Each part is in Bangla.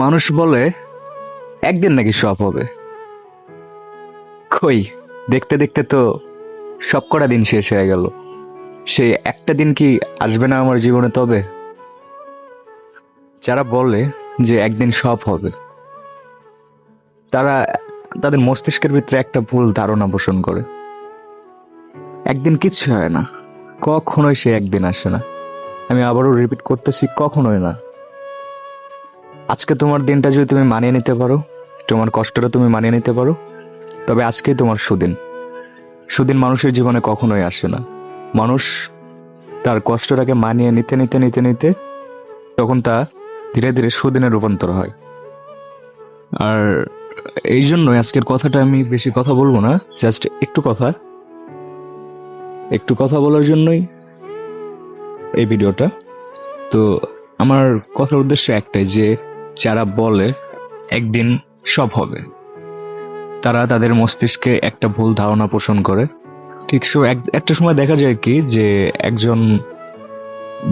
মানুষ বলে একদিন নাকি সব হবে। কই, দেখতে দেখতে তো সব কটা দিন শেষ হয়ে গেল। সেই একটা দিন কি আসবে না আমার জীবনে তবে? যারা বলে যে একদিন সব হবে, তারা তাদের মস্তিষ্কের ভিতরে একটা ভুল ধারণা পোষণ করে। একদিন কিচ্ছু হয় না, কখনোই সে একদিন আসে না। আমি আবারও রিপিট করতেছি, কখনোই না। আজকে তোমার দিনটা যদি তুমি মানিয়ে নিতে পারো, তোমার কষ্টটা তুমি মানিয়ে নিতে পারো, তবে আজকেই তোমার সুদিন। সুদিন মানুষের জীবনে কখনোই আসে না। মানুষ তার কষ্টটাকে মানিয়ে নিতে নিতে নিতে নিতে তখন তা ধীরে ধীরে সুদিনে রূপান্তর হয়। আর এই জন্যই আজকের কথাটা আমি বেশি কথা বলব না জাস্ট একটু কথা। একটু কথা বলার জন্যই এই ভিডিওটা। তো আমার কথার উদ্দেশ্য একটাই যে যারা বলে, একদিন সব হবে। তারা তাদের মস্তিষ্কে একটা ভুল ধারণা পোষণ করে। ঠিক সো, এক, একটা সময় দেখা যায় কি যে একজন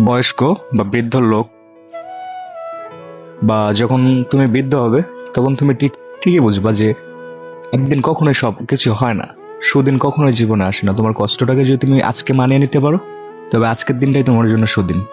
বয়স্ক বা বৃদ্ধ লোক বা যখন তুমি বৃদ্ধ হবে, তখন তুমি ঠিক, ঠিকই বুঝবা যে একদিন কখনোই সব কিছু হয় না। সুদিন কখনোই জীবনে আসে না। তোমার কষ্টটাকে যদি তুমি আজকে মানিয়ে নিতে পারো, তবে আজকের দিনটাই তোমার জন্য সুদিন।